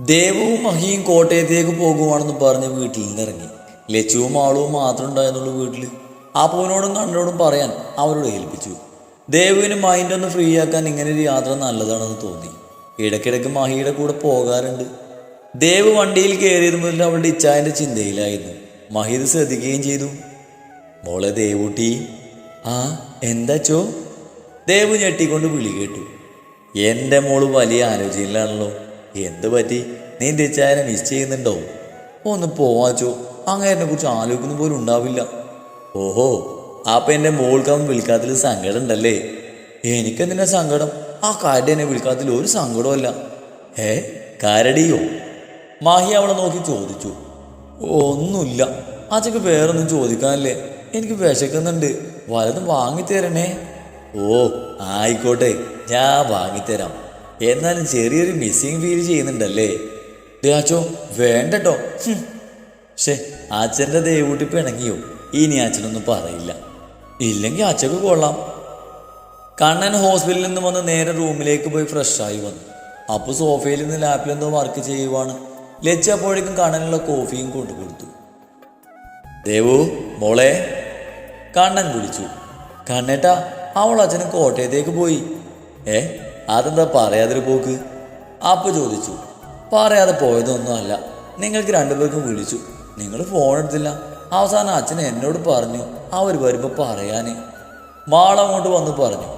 ദേവവും മഹിയും കോട്ടയത്തേക്ക് പോകുവാണെന്ന് പറഞ്ഞ് വീട്ടിൽ നിന്ന് ഇറങ്ങി. ലച്ചുവും ആളും മാത്രം ഉണ്ടായിരുന്നുള്ളൂ വീട്ടിൽ അപ്പുവിനോടും കണ്ണനോടും പറയാൻ അവരോട് ഏൽപ്പിച്ചു. ദേവുവിന് മൈൻഡ് ഒന്ന് ഫ്രീ ആക്കാൻ ഇങ്ങനെ ഒരു യാത്ര നല്ലതാണെന്ന് തോന്നി. ഇടയ്ക്കിടയ്ക്ക് മഹിയുടെ കൂടെ പോകാറുണ്ട്. ദേവ് വണ്ടിയിൽ കയറിയത് മുതൽ അവളുടെ ഇച്ചായന്റെ ചിന്തയിലായിരുന്നു. മഹി ഇത് ശ്രദ്ധിക്കുകയും ചെയ്തു. മോളെ ദേവൂട്ടി ആ എന്താച്ചോ ദേവ് ഞെട്ടിക്കൊണ്ട് വിളി കേട്ടു. എന്റെ മോൾ വലിയ ആലോചനയിലാണല്ലോ. എന്ത് പറ്റി? നീ തെച്ചായനെ മിസ് ചെയ്യുന്നുണ്ടോ? ഒന്ന് പോവാച്ചോ. അങ്ങേരനെ കുറിച്ച് ആലോചിക്കുന്ന പോലും ഉണ്ടാവില്ല. ഓഹോ അപ്പൊ എന്റെ മോൾക്ക് വിളിക്കാത്തിൽ സങ്കടം ഉണ്ടല്ലേ എനിക്കെന്തിനാ സങ്കടം? ആ കാര്യം എന്നെ വിളിക്കാത്തതിൽ ഒരു സങ്കടമല്ല ഏ കാരടിയോ? മാഹി അവളെ നോക്കി ചോദിച്ചു. ഒന്നുമില്ല. അച്ഛക്ക് വേറൊന്നും ചോദിക്കാനല്ലേ. എനിക്ക് വിശക്കുന്നുണ്ട്. വലതും വാങ്ങിത്തരണേ. ഓ ആയിക്കോട്ടെ. ഞാൻ വാങ്ങിത്തരാം. എന്നാലും ചെറിയൊരു മിസ്സിങ് ഫീൽ ചെയ്യുന്നുണ്ടല്ലേ? ദേ വേണ്ടട്ടോ. പക്ഷേ അച്ഛന്റെ ദേവൂട്ടി പിണങ്ങിയോ ഇനി അച്ഛനൊന്നും പറയില്ല. ഇല്ലെങ്കിൽ അച്ഛക്ക് കൊള്ളാം. കണ്ണൻ ഹോസ്പിറ്റലിൽ നിന്ന് വന്ന് നേരെ റൂമിലേക്ക് പോയി ഫ്രഷായി വന്നു. അപ്പോൾ സോഫയിൽ നിന്ന് ലാപ്പിൽ എന്തോ വർക്ക് ചെയ്യുവാണ്. ലച്ച അപ്പോഴേക്കും കണ്ണനുള്ള കോഫിയും കൊണ്ടു കൊടുത്തു. ദേവു മോളെ. കണ്ണൻ വിളിച്ചു. കണ്ണേട്ടാ അവൾ അച്ഛനും കോട്ടയത്തേക്ക് പോയി. ഏ? അതെന്താ പറയാതൊരു പോക്ക്? അപ്പ ചോദിച്ചു പറയാതെ പോയതൊന്നും അല്ല നിങ്ങൾക്ക് രണ്ടുപേർക്കും വിളിച്ചു. നിങ്ങൾ ഫോൺ എടുത്തില്ല. അവസാനം അച്ഛൻ എന്നോട് പറഞ്ഞു അവർ വരുമ്പോൾ പറയാന്. മാള അങ്ങോട്ട് വന്ന് പറഞ്ഞു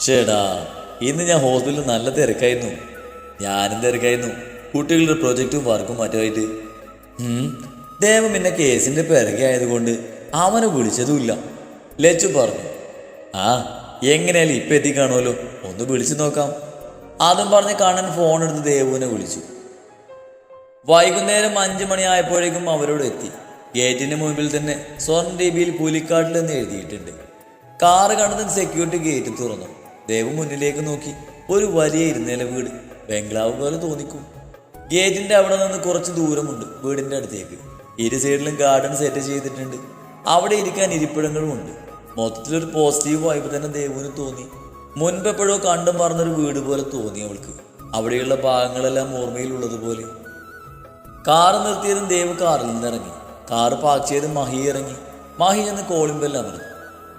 ചേടാ ഇന്ന് ഞാൻ ഹോസ്പിറ്റലിൽ നല്ല തിരക്കായിരുന്നു. ഞാനും തിരക്കായിരുന്നു. കുട്ടികളുടെ പ്രൊജക്റ്റും വർക്കും മറ്റുമായിട്ട്. ദേവം പിന്നെ കേസിന്റെ പിറകെ ആയതുകൊണ്ട് അവനെ വിളിച്ചതുമില്ല. ലച്ചു പറഞ്ഞു ആ എങ്ങനെയാലും ഇപ്പം എത്തിക്കാണുമല്ലോ. ഒന്ന് വിളിച്ചു നോക്കാം. അതും പറഞ്ഞ് കണ്ണൻ ഫോൺ എടുത്ത് ദേവുവിനെ വിളിച്ചു. വൈകുന്നേരം അഞ്ചു മണിയായപ്പോഴേക്കും അവരോട് എത്തി. ഗേറ്റിന് മുമ്പിൽ തന്നെ സ്വർണ രീതിയിൽ പുലിക്കാട്ടിൽ എന്ന് എഴുതിയിട്ടുണ്ട്. കാറ് കണ്ടതിന് സെക്യൂരിറ്റി ഗേറ്റ് തുറന്നു. ദേവ് മുന്നിലേക്ക് നോക്കി. ഒരു വലിയ ഇരുന്നേല വീട്. ബംഗ്ലാവ് പോലെ തോന്നിക്കും. ഗേറ്റിന്റെ അവിടെ നിന്ന് കുറച്ച് ദൂരമുണ്ട് വീടിന്റെ അടുത്തേക്ക്. ഇരു സൈഡിലും ഗാർഡൻ സെറ്റ് ചെയ്തിട്ടുണ്ട്. അവിടെ ഇരിക്കാൻ ഇരിപ്പിടങ്ങളും ഉണ്ട്. മൊത്തത്തിലൊരു പോസിറ്റീവ് വൈബ് തന്നെ ദേവുവിന് തോന്നി. മുൻപെപ്പോഴോ കണ്ടും മറന്നൊരു വീട് പോലെ തോന്നി അവൾക്ക്. അവിടെയുള്ള ഭാഗങ്ങളെല്ലാം ഓർമ്മയിലുള്ളതുപോലെ കാർ നിർത്തിയതും ദേവ് കാറിൽ നിന്ന് കാർ കാറ് പാർക്ക് ചെയ്ത് മഹി ഇറങ്ങി. മഹി എന്ന് കോളിമ്പെല്ലാം അമർന്നു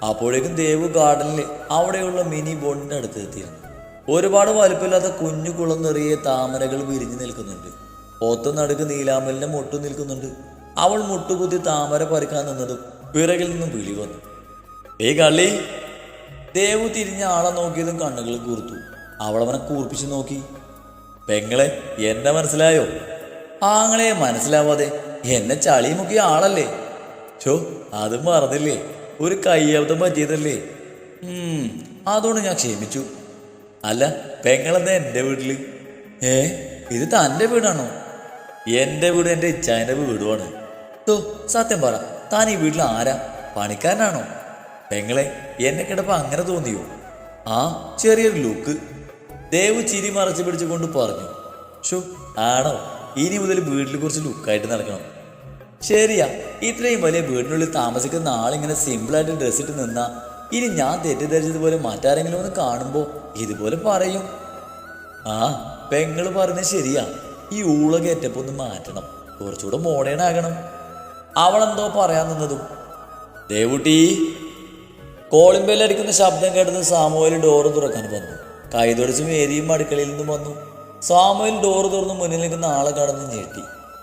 അപ്പോഴേക്കും ദേവ് ഗാർഡനിൽ അവിടെയുള്ള മിനി ബോണ്ടിന്റെ അടുത്ത് എത്തിയിരുന്നു. ഒരുപാട് വലുപ്പമില്ലാത്ത കുഞ്ഞു കുളം നിറയെ താമരകൾ വിരിഞ്ഞു നിൽക്കുന്നുണ്ട്. ഒത്ത നടുക്ക് നീലാമ്പലിന്റെ മുട്ടു നിൽക്കുന്നുണ്ട്. അവൾ മുട്ടുകുത്തി താമര പറിക്കാൻ നിന്നതും പിറകിൽ നിന്നും വിളി വന്നു. ഏ കള്ളി ദേവു തിരിഞ്ഞ ആളെ നോക്കിയതും കണ്ണുകൾ കൂർത്തു. അവളവനെ കൂർപ്പിച്ചു നോക്കി. പെങ്ങളെ എന്നെ മനസ്സിലായോ? ആങ്ങളെ മനസ്സിലാവാതെ എന്നെ ചളി മുക്കിയ ആളല്ലേ? ചോ അത് മറന്നില്ലേ? ഒരു കയ്യബദ്ധം പറ്റിയതല്ലേ? ഉം, അതുകൊണ്ട് ഞാൻ ക്ഷമിച്ചു. അല്ല പെങ്ങളെന്താ എന്റെ വീട്ടിൽ? ഏ ഇത് തന്റെ വീടാണോ? എന്റെ വീട് എന്റെ ഇച്ചായന്റെ വീടുമാണ് ഓ സത്യം പറ താൻ ഈ വീട്ടിൽ ആരാ? പണിക്കാരനാണോ? പെങ്ങളെ എന്നെ കിടപ്പ അങ്ങനെ തോന്നിയോ? ആ ചെറിയൊരു ലുക്ക്. ദേവ് ചിരി മറച്ചു പിടിച്ചുകൊണ്ട് പറഞ്ഞു ഷോ ആണോ? ഇനി മുതൽ വീട്ടിൽ കുറച്ച് ലുക്കായിട്ട് നടക്കണം. ശരിയാ ഇത്രയും വലിയ വീടിനുള്ളിൽ താമസിക്കുന്ന ആളിങ്ങനെ സിമ്പിളായിട്ട് ഡ്രസ് ഇട്ട് നിന്നാ ഇനി ഞാൻ തെറ്റിദ്ധരിച്ചതുപോലെ മറ്റാരെങ്കിലും ഒന്ന് കാണുമ്പോൾ ഇതുപോലെ പറയും. ആ പെങ്ങൾ പറഞ്ഞ ശരിയാ. ഈ ഊള കയറ്റപ്പ് ഒന്ന് മാറ്റണം. കുറച്ചുകൂടെ മോഡേൺ ആകണം. അവളെന്തോ പറയാൻ നിന്നതും. ദേവുട്ടി കോളിംഗ് ബെല്ലടിക്കുന്ന ശബ്ദം കേട്ടത് സാമുവേൽ ഡോറ് തുറക്കാൻ പറഞ്ഞു കൈതൊടിച്ച് മേരിയും അടുക്കളയിൽ നിന്നും വന്നു. സാമുവേൽ ഡോറ് തുറന്ന് മുന്നിൽ നിൽക്കുന്ന ആളെ കടന്ന് ഞെട്ടി.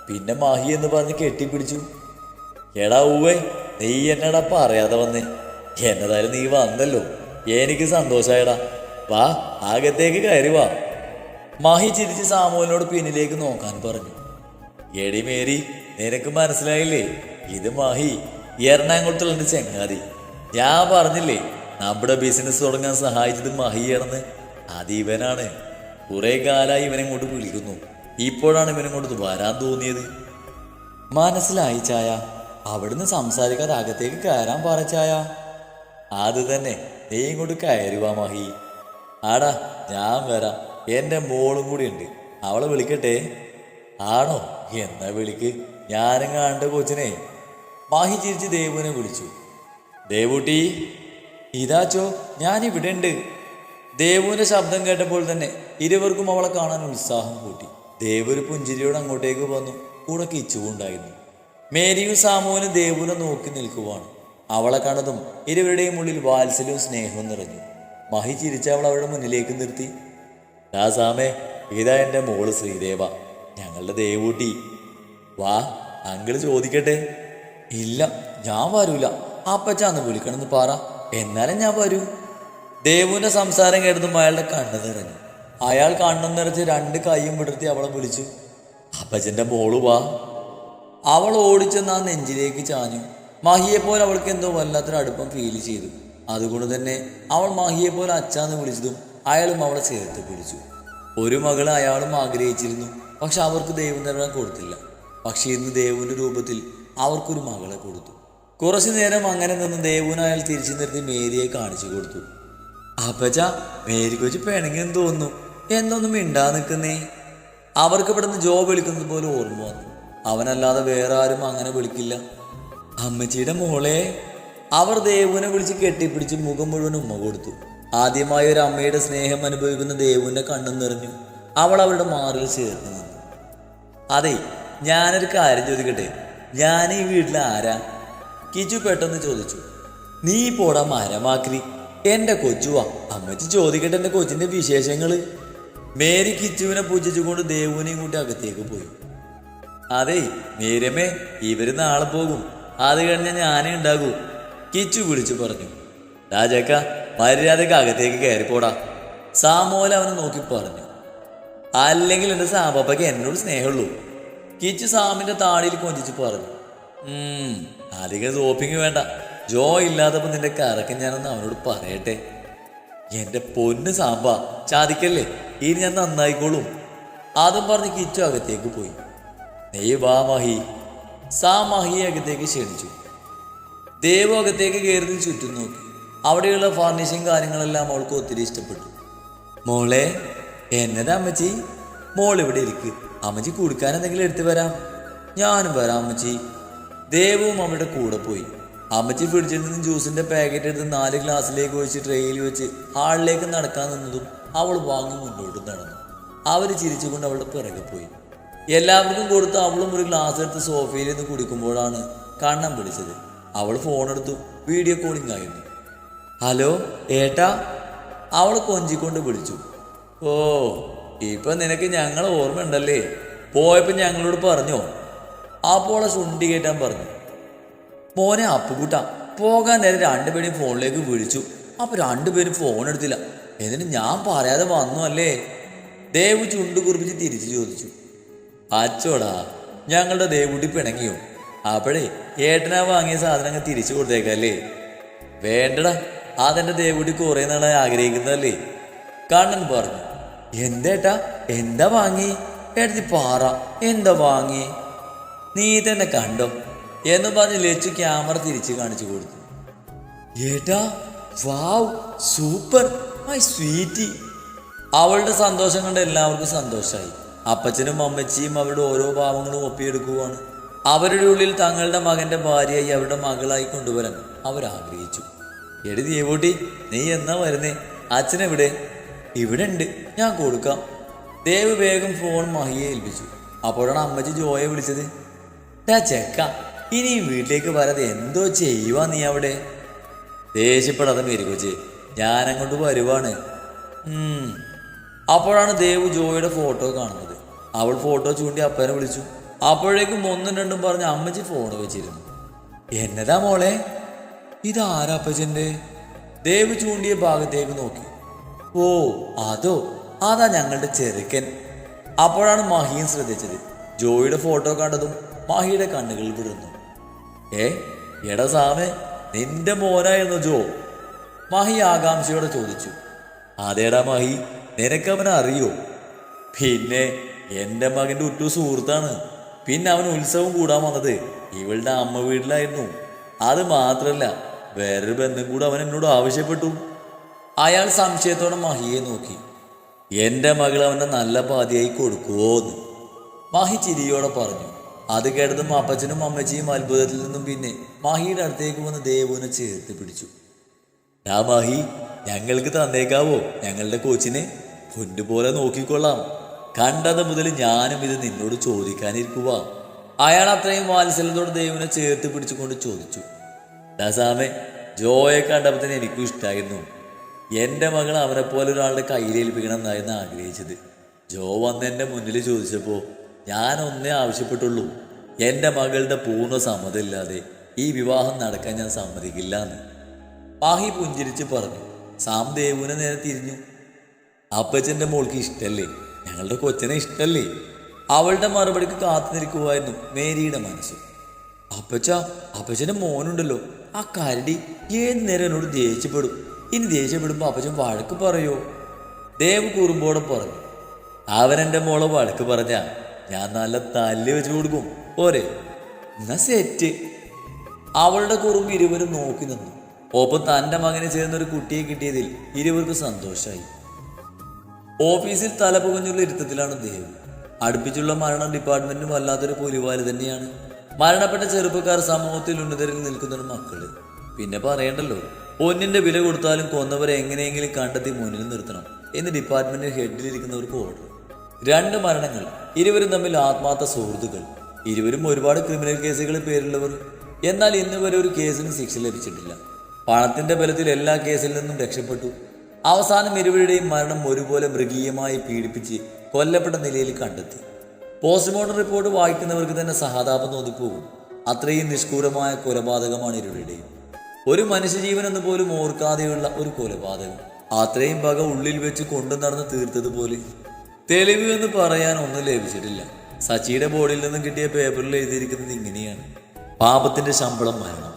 പിന്നെ മാഹി എന്ന് പറഞ്ഞ് കെട്ടിപ്പിടിച്ചു. എടാ ഊവേ നീ എന്നടാ പറയാതെ വന്നേ? എന്നതായാലും നീ വന്നല്ലോ. എനിക്ക് സന്തോഷമായടാ വാ അകത്തേക്ക് കയറി വാ. മാഹി ചിരിച്ച് സാമുവലിനോട് പിന്നിലേക്ക് നോക്കാൻ പറഞ്ഞു. എടി മേരി നിനക്ക് മനസ്സിലായില്ലേ? ഇത് മാഹി എറണാകുളത്തുള്ള ചെങ്ങാതി. ഞാൻ പറഞ്ഞില്ലേ നമ്മുടെ ബിസിനസ് തുടങ്ങാൻ സഹായിച്ചത് മഹിയാണെന്ന്. അത് ഇവനാണ്. കുറെ കാലമായി ഇവനെ ഇങ്ങോട്ട് വിളിക്കുന്നു. ഇപ്പോഴാണ് ഇവനെ ഇങ്ങോട്ട് വരാൻ തോന്നിയത്. മനസ്സിലായി ചായ. അവിടുന്ന് സംസാരിക്കാതെ അകത്തേക്ക് കയറാൻ പറ ചായ. അത് തന്നെ. നീ ഇങ്ങോട്ട് കയറുവാ മഹി. ആടാ ഞാൻ വരാം. എന്റെ മോളും കൂടി ഉണ്ട്. അവളെ വിളിക്കട്ടെ. ആണോ? എന്നാ വിളിക്ക്. ഞാനും കണ്ട കൊച്ചിനെ. മാഹി ചിരിച്ച് ദേവുവിനെ വിളിച്ചു. ദേവൂട്ടി ഇതാച്ചോ ഞാൻ ഇവിടെ ഉണ്ട് ദേവുവിന്റെ ശബ്ദം കേട്ടപ്പോൾ തന്നെ ഇരുവർക്കും അവളെ കാണാൻ ഉത്സാഹം കൂട്ടി. ദേവൊരു പുഞ്ചിരിയോട് അങ്ങോട്ടേക്ക് വന്നു കൂടെ കിച്ചുകൊണ്ടായിരുന്നു മേരിയും സാമുവിനും ദേവുനെ നോക്കി നിൽക്കുവാണ്. അവളെ കണ്ടതും ഇരുവരുടെയും ഉള്ളിൽ വാത്സല്യവും സ്നേഹവും നിറഞ്ഞു. മഹി ചിരിച്ച് അവൾ അവളുടെ മുന്നിലേക്ക് നിർത്തി. ദാ സാമേ ഇതാ എന്റെ മോൾ ശ്രീദേവ ഞങ്ങളുടെ ദേവൂട്ടി. വാ അങ്കിൾ ചോദിക്കട്ടെ? ഇല്ല ഞാൻ വരൂല. അപ്പച്ചാന്ന് വിളിക്കണമെന്ന് പറ. എന്നാലും ഞാൻ വരൂ. ദേവുവിന്റെ സംസാരം കേട്ടതും അയാളുടെ കണ്ണു നിറഞ്ഞു. അയാൾ കണ്ണു നിറച്ച് രണ്ട് കൈയും വിടർത്തി അവളെ വിളിച്ചു. അപ്പച്ചന്റെ മോൾ വാ. അവൾ ഓടിച്ചെന്ന് ആ നെഞ്ചിലേക്ക് ചാഞ്ഞു. മഹിയെപ്പോലെ അവൾക്ക് എന്തോ വല്ലാത്തൊരു അടുപ്പം ഫീൽ ചെയ്തു. അതുകൊണ്ട് തന്നെ അവൾ മഹിയെപ്പോലെ അച്ചാന്ന് വിളിച്ചതും അയാളും അവളെ ചേർത്ത് പിടിച്ചു. ഒരു മകൾ അയാളും ആഗ്രഹിച്ചിരുന്നു. പക്ഷെ അവർക്ക് ദൈവം തരാൻ കൊടുത്തില്ല. പക്ഷെ ഇന്ന് ദേവുവിന്റെ രൂപത്തിൽ അവർക്കൊരു മകളെ കൊടുത്തു. കുറച്ചു നേരം അങ്ങനെ നിന്ന് ദേവുവിനെ അയാൾ തിരിച്ചു നിർത്തി മേരിയെ കാണിച്ചു കൊടുത്തു. അപ്പച്ച മേരിക്കൊച്ച് കൊച്ചു പിണങ്ങിയെന്ന് തോന്നുന്നു. എന്നൊന്നും മിണ്ടാ നിൽക്കുന്നേ. അവർക്ക് ഇവിടുന്ന് ജോബ് വിളിക്കുന്നത് പോലെ ഓർമ്മ വന്നു. അവനല്ലാതെ വേറെ ആരും അങ്ങനെ വിളിക്കില്ല. അമ്മച്ചിയുടെ മോളെ അവർ ദേവുവിനെ വിളിച്ച് കെട്ടിപ്പിടിച്ച് മുഖം മുഴുവൻ ഉമ്മ കൊടുത്തു. ആദ്യമായി ഒരു അമ്മയുടെ സ്നേഹം അനുഭവിക്കുന്ന ദേവുവിന്റെ കണ്ണും നിറഞ്ഞു അവൾ അവളുടെ മാറിൽ ചേർന്ന് നിന്നു. അതെ ഞാനൊരു കാര്യം ചോദിക്കട്ടെ? ഞാൻ ഈ വീട്ടിൽ ആരാ? കിച്ചു പെട്ടെന്ന് ചോദിച്ചു. നീ പോടാ മരമാക്രി എന്റെ കൊച്ചുവാ അമ്മച്ചി ചോദിക്കട്ടെ എന്റെ കൊച്ചിന്റെ വിശേഷങ്ങൾ. മേരി കിച്ചുവിനെ പൂജിച്ചുകൊണ്ട് ദേവുവിനെയും കൂട്ടി അകത്തേക്ക് പോയി. അതെ മേരമേ ഇവർ നാളെ പോകും. അത് കഴിഞ്ഞ ഞാനേ ഉണ്ടാകൂ കിച്ചു വിളിച്ചു പറഞ്ഞു. രാജക്ക മര്യാദയ്ക്ക് അകത്തേക്ക് കയറിപ്പോടാ സാമോല അവനെ നോക്കി പറഞ്ഞു. അല്ലെങ്കിൽ എന്റെ സാമ്പാപ്പയ്ക്ക് എന്നോട് സ്നേഹമുള്ളൂ കിച്ചു സാമിന്റെ താടിയിൽ കൊഞ്ചിച്ച് പറഞ്ഞു. അധികം സോപ്പിങ് വേണ്ട. ജോ ഇല്ലാത്തപ്പോൾ നിന്റെ കറക്കം ഞാനൊന്ന് അവനോട് പറയട്ടെ. എന്റെ പൊന്ന് സാമ്പാ ചാതിക്കല്ലേ? ഇനി ഞാൻ നന്നായിക്കോളും. അതും പറഞ്ഞ് കിച്ചു അകത്തേക്ക് പോയി. നെയ് വാ മഹി. സാ മഹിയെ അകത്തേക്ക് ക്ഷണിച്ചു. ദേവ് അകത്തേക്ക് കയറി ചുറ്റും നോക്കി. അവിടെയുള്ള ഫർണിഷിങ് കാര്യങ്ങളെല്ലാം അവൾക്ക് ഒത്തിരി ഇഷ്ടപ്പെട്ടു. മോളെ എന്നതാ അമ്മച്ചി? മോൾ ഇവിടെ ഇരിക്ക്. അമ്മച്ചി കുടിക്കാൻ എന്തെങ്കിലും എടുത്തു വരാം. ഞാനും വരാം അമ്മച്ചി. ദേവും അമ്മയുടെ കൂടെ പോയി. അമ്മച്ചി ഫ്രിഡ്ജിൽ നിന്ന് ജ്യൂസിന്റെ പാക്കറ്റ് എടുത്ത് നാല് ഗ്ലാസ്സിലേക്ക് ഒഴിച്ച് ട്രെയിൽ വെച്ച് ഹാളിലേക്ക് നടക്കാൻ നിന്നതും അവൾ വാങ്ങി മുന്നോട്ട് നടന്നു. അവർ ചിരിച്ചുകൊണ്ട് അവളുടെ പിറകെ പോയി. എല്ലാവർക്കും കൊടുത്ത് അവളും ഒരു ഗ്ലാസ് എടുത്ത് സോഫയിൽ നിന്ന് കുടിക്കുമ്പോഴാണ് കണ്ണം പിടിച്ചത് അവൾ ഫോൺ എടുത്തു വീഡിയോ കോളിംഗ് ആയിരുന്നു. ഹലോ ഏട്ടാ? അവൾ കൊഞ്ചിക്കൊണ്ട് വിളിച്ചു. ഓ ഇപ്പൊ നിനക്ക് ഞങ്ങളെ ഓർമ്മയുണ്ടല്ലേ? പോയപ്പോ ഞങ്ങളോട് പറഞ്ഞോ അപ്പോൾ ചുണ്ടി കയറ്റാൻ പറഞ്ഞു. മോനെ അപ്പുകൂട്ട പോകാൻ നേരം രണ്ടുപേരും ഫോണിലേക്ക് വിളിച്ചു. അപ്പൊ രണ്ടുപേരും ഫോൺ എടുത്തില്ല. എന്നിട്ട് ഞാൻ പറയാതെ വന്നു അല്ലേ? ദേവു ചുണ്ടു കുറിപ്പിച്ച് തിരിച്ചു ചോദിച്ചു. അച്ചോടാ ഞങ്ങളുടെ ദേവുട്ടി പിണങ്ങിയോ? അപ്പോഴേ ഏട്ടനാ വാങ്ങിയ സാധനങ്ങൾ തിരിച്ചു കൊടുത്തേക്കല്ലേ? വേണ്ടടാ അതെന്റെ ദേവുട്ടി കുറെ നാളെ ആഗ്രഹിക്കുന്നതല്ലേ? കണ്ണൻ പറഞ്ഞു. എന്തേട്ടാ എന്താ വാങ്ങി? എടുത്തി പാറ എന്താ വാങ്ങി? നീ തന്നെ കണ്ടോ? എന്ന് പറഞ്ഞ് ലച്ചു ക്യാമറ തിരിച്ച് കാണിച്ചു കൊടുത്തു. ഏട്ടാ വാവ് സൂപ്പർ മൈ സ്വീറ്റി അവളുടെ സന്തോഷം കണ്ട് എല്ലാവർക്കും സന്തോഷമായി അപ്പച്ചനും അമ്മച്ചിയും അവരുടെ ഓരോ ഭാവങ്ങളും ഒപ്പിയെടുക്കുവാണ്. അവരുടെ ഉള്ളിൽ തങ്ങളുടെ മകന്റെ ഭാര്യയായി അവരുടെ മകളായി കൊണ്ടുവരാൻ അവർ ആഗ്രഹിച്ചു എടി ദേവൂട്ടി നീ എന്നാ വരുന്നേ? അച്ഛനെവിടെ ഇവിടെ ഉണ്ട്. ഞാൻ കൊടുക്കാം. ദേവ് വേഗം ഫോൺ മഹിയെ ഏൽപ്പിച്ചു. അപ്പോഴാണ് അമ്മച്ചി ജോയെ വിളിച്ചത്. ഡാ ചെക്ക ഇനി വീട്ടിലേക്ക് വരാതെ എന്തോ ചെയ്യുവാ നീ അവിടെ? ദേഷ്യപ്പെടാതെ കൊച്ചി ഞാൻ അങ്ങോട്ട് വരുവാണ് അപ്പോഴാണ് ദേവ് ജോയിയുടെ ഫോട്ടോ കാണുന്നത്. അവൾ ഫോട്ടോ ചൂണ്ടി അപ്പനെ വിളിച്ചു. അപ്പോഴേക്കും ഒന്നും രണ്ടും പറഞ്ഞ് അമ്മച്ചി ഫോൺ വെച്ചിരുന്നു. എന്നതാ മോളെ? ഇതാരാ അപ്പച്ചന്റെ? ദേവ് ചൂണ്ടിയ ഭാഗത്തേക്ക് നോക്കി. ഓ അതോ അതാ ഞങ്ങളുടെ ചെറുക്കൻ. അപ്പോഴാണ് മഹിയും ശ്രദ്ധിച്ചത്. ജോയിയുടെ ഫോട്ടോ കണ്ടതും മഹിയുടെ കണ്ണുകൾ വിടുന്നു. ഏ എടാ സാമേ നിന്റെ എന്ന് ജോ. മാഹി ആകാംക്ഷയോടെ ചോദിച്ചു. അതേടാ മഹി നിനക്കവനെ അറിയോ? പിന്നെ എന്റെ മകന്റെ ഉറ്റു സുഹൃത്താണ്. പിന്നെ അവൻ ഉത്സവം കൂടാൻ വന്നത് ഇവളുടെ അമ്മ വീട്ടിലായിരുന്നു. അത് മാത്രല്ല വേറൊരു ബന്ധം കൂടെ അവൻ എന്നോട് ആവശ്യപ്പെട്ടു. അയാൾ സംശയത്തോടെ മഹിയെ നോക്കി. എന്റെ മകൾ അവന്റെ നല്ല പാതിയായി കൊടുക്കുമോ എന്ന് മഹി ചിരിയോടെ പറഞ്ഞു. അത് കേട്ടതും അപ്പച്ചനും അമ്മച്ചിയും അത്ഭുതത്തിൽ നിന്നും പിന്നെ മാഹിയുടെ അടുത്തേക്ക് വന്ന് ദേവുവിനെ ചേർത്ത് പിടിച്ചു. ഡാ മാഹി ഞങ്ങൾക്ക് തന്നേക്കാവോ? ഞങ്ങളുടെ കോച്ചിനെ പൊന്നുപോലെ നോക്കിക്കൊള്ളാം. കണ്ടത് മുതൽ ഞാനും ഇത് നിന്നോട് ചോദിക്കാനിരിക്കുക അയാൾ അത്രയും വാത്സല്യത്തോട് ദൈവനെ ചേർത്ത് പിടിച്ചുകൊണ്ട് ചോദിച്ചു. ദാസാമേ ജോയെ കണ്ടപ്പോൾ തന്നെ എനിക്കും ഇഷ്ടമായിരുന്നു എന്റെ മകൾ അവനെപ്പോലെ പോലെ ഒരാളുടെ കയ്യിലേൽപ്പിക്കണം എന്നായിരുന്നു ആഗ്രഹിച്ചത്. ജോ വന്ന് എന്റെ മുന്നിൽ ചോദിച്ചപ്പോൾ ഞാൻ ഒന്നേ ആവശ്യപ്പെട്ടുള്ളൂ. എന്റെ മകളുടെ പൂർണ സമ്മതമില്ലാതെ ഈ വിവാഹം നടക്കാൻ ഞാൻ സമ്മതിക്കില്ല എന്ന് പാഹി പുഞ്ചിരിച്ച് പറഞ്ഞു. സാം ദേവുവിനെ നേരെ തിരിഞ്ഞു. അപ്പച്ചന്റെ മോൾക്ക് ഇഷ്ടല്ലേ? ഞങ്ങളുടെ കൊച്ചനെ ഇഷ്ടല്ലേ? അവളുടെ മറുപടിക്ക് കാത്തു നിൽക്കുമായിരുന്നു മേരിയുടെ മനസ്സ്. അപ്പച്ച അപ്പച്ചന്റെ മോനുണ്ടല്ലോ. ആ കരടി ഏത് നേരം എന്നോട് ദേഷ്യപ്പെടും? ഇനി ദേഷ്യപ്പെടുമ്പോൾ അപ്പച്ചൻ വഴക്ക് പറയോ? ദേവ് കുറുമ്പോടെ പറഞ്ഞു. അവൻ എന്റെ മോളെ വഴക്ക് പറഞ്ഞ ഞാൻ നല്ല തല്ല് വെച്ച് കൊടുക്കും. പോരെ എന്നാ സെറ്റ് അവളുടെ കുറുമ്പ് ഇരുവരും നോക്കി നിന്നു. ഒപ്പം തന്റെ മകന് ചേർന്ന ഒരു കുട്ടിയെ കിട്ടിയതിൽ ഇരുവർക്കും സന്തോഷമായി ഓഫീസിൽ തലപുകഞ്ഞുള്ള ഇരുത്തത്തിലാണ് ദേവ്. അടുപ്പിച്ചുള്ള മരണ ഡിപ്പാർട്ട്മെന്റിനും വല്ലാത്തൊരു പുലിവാൽ തന്നെയാണ്. മരണപ്പെട്ട ചെറുപ്പക്കാർ സമൂഹത്തിൽ ഉന്നതരിൽ നിൽക്കുന്ന മക്കൾ. പിന്നെ പറയണ്ടല്ലോ പൊന്നിന്റെ വില കൊടുത്താലും കൊന്നവരെ എങ്ങനെയെങ്കിലും കണ്ടെത്തി മുന്നിൽ നിർത്തണം എന്ന് ഡിപ്പാർട്ട്മെന്റ് ഹെഡിലിരിക്കുന്നവർക്ക് ഓർഡർ രണ്ട് മരണങ്ങൾ. ഇരുവരും തമ്മിൽ ആത്മാർത്ഥ സുഹൃത്തുക്കൾ. ഇരുവരും ഒരുപാട് ക്രിമിനൽ കേസുകളിൽ പേരുള്ളവർ എന്നാൽ ഇന്ന് വരെ ഒരു കേസിനും ശിക്ഷ ലഭിച്ചിട്ടില്ല. പണത്തിന്റെ ബലത്തിൽ എല്ലാ കേസിൽ നിന്നും രക്ഷപ്പെട്ടു. അവസാനം ഇരുവരുടെയും മരണം ഒരുപോലെ മൃഗീയമായി പീഡിപ്പിച്ച് കൊല്ലപ്പെട്ട നിലയിൽ കണ്ടെത്തി. പോസ്റ്റ്മോർട്ടം റിപ്പോർട്ട് വായിക്കുന്നവർക്ക് തന്നെ സഹതാപം തോന്നിപ്പോകും. അത്രയും നിഷ്കൂരമായ കൊലപാതകമാണ് ഇരുവരുടെയും. ഒരു മനുഷ്യജീവൻ എന്ന് പോലും ഓർക്കാതെയുള്ള ഒരു കൊലപാതകം. അത്രയും പക ഉള്ളിൽ വെച്ച് കൊണ്ടു നടന്ന് തീർത്തതുപോലെ തെളിവ് എന്ന് പറയാൻ ഒന്നും ലഭിച്ചിട്ടില്ല. സച്ചിയുടെ ബോർഡിൽ നിന്നും കിട്ടിയ പേപ്പറിൽ എഴുതിയിരിക്കുന്നത് ഇങ്ങനെയാണ്. പാപത്തിന്റെ ശമ്പളം മരണം.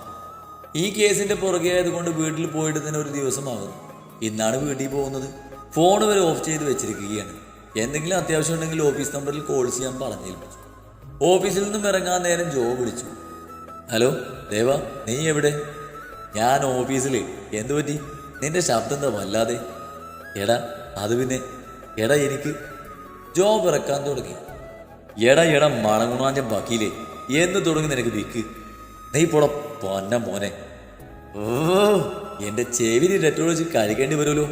ഈ കേസിന്റെ പുറകെ ആയതുകൊണ്ട് വീട്ടിൽ പോയിട്ട് തന്നെ ഒരു ദിവസമാകുന്നു. ഇന്നാണ് വീട്ടിൽ പോകുന്നത്. ഫോൺ വരെ ഓഫ് ചെയ്ത് വെച്ചിരിക്കുകയാണ്. എന്തെങ്കിലും അത്യാവശ്യം ഉണ്ടെങ്കിൽ ഓഫീസ് നമ്പറിൽ കോൾ ചെയ്യാൻ പറഞ്ഞേൽപ്പിച്ചു ഓഫീസിൽ നിന്നും ഇറങ്ങാൻ നേരം ജോ വിളിച്ചു. ഹലോ ദേവ നീ എവിടെ? ഞാൻ ഓഫീസിൽ എന്തു പറ്റി നിന്റെ ശബ്ദം എന്താ വല്ലാതെ? എടാ അത് പിന്നെ. എടാ എനിക്ക് ജോ ഇറക്കാൻ തുടങ്ങി. എടാ എടാ മണങ്ങുണാഞ്ഞ ബാക്കിയിലെ എന്ന് തുടങ്ങി നിനക്ക് വിക്ക്. നീ പോട പൊന്ന മോനെ. ഓ എന്റെ ചെവിന് രറ്റൊഴിച്ച് കഴിക്കേണ്ടി വരുമല്ലോ.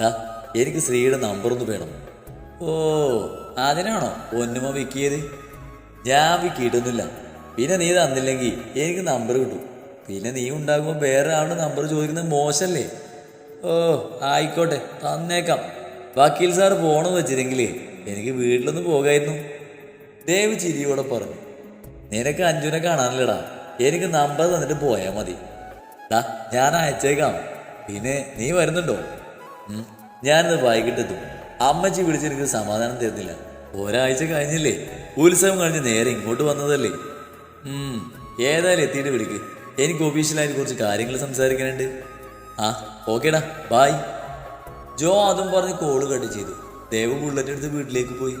ദാ എനിക്ക് ശ്രീയുടെ നമ്പർ ഒന്ന് വേണം. ഓ അതിനാണോ ഒന്നുമോ വിക്കിയത്? ഞാൻ വിക്കിയിട്ടൊന്നുമില്ല. പിന്നെ നീ തന്നില്ലെങ്കിൽ എനിക്ക് നമ്പർ കിട്ടും. പിന്നെ നീ ഉണ്ടാകുമ്പോൾ വേറെ ആളുടെ നമ്പർ ചോദിക്കുന്നത് മോശമല്ലേ? ഓ ആയിക്കോട്ടെ തന്നേക്കാം. വക്കീൽ സാർ ഫോണ് വെച്ചിരുന്നെങ്കിലേ എനിക്ക് വീട്ടിലൊന്ന് പോകായിരുന്നു. ദേവ് ചിരിയോടെ പറഞ്ഞു നിനക്ക് അഞ്ജുനെ കാണാനില്ലടാ. എനിക്ക് നമ്പർ തന്നിട്ട് പോയാൽ മതി. ഡാ ഞാൻ അയച്ചേക്കാം. പിന്നെ നീ വരുന്നുണ്ടോ? ഞാനിത് വൈകിട്ടെത്തും അമ്മച്ചി വിളിച്ച് എനിക്ക് സമാധാനം തരുന്നില്ല. ഒരാഴ്ച കഴിഞ്ഞില്ലേ? ഉത്സവം കഴിഞ്ഞ് നേരെ ഇങ്ങോട്ട് വന്നതല്ലേ? ഏതായാലും എത്തിയിട്ട് വിളിക്ക്. എനിക്ക് ഒഫീഷ്യലായിട്ട് കുറച്ച് കാര്യങ്ങൾ സംസാരിക്കാനുണ്ട്. ആ ഓക്കേടാ ബായ്. ജോ അതും പറഞ്ഞ് കോൾ കട്ട് ചെയ്തു. ദേവ് ബുള്ളറ്റ് എടുത്ത് വീട്ടിലേക്ക് പോയി.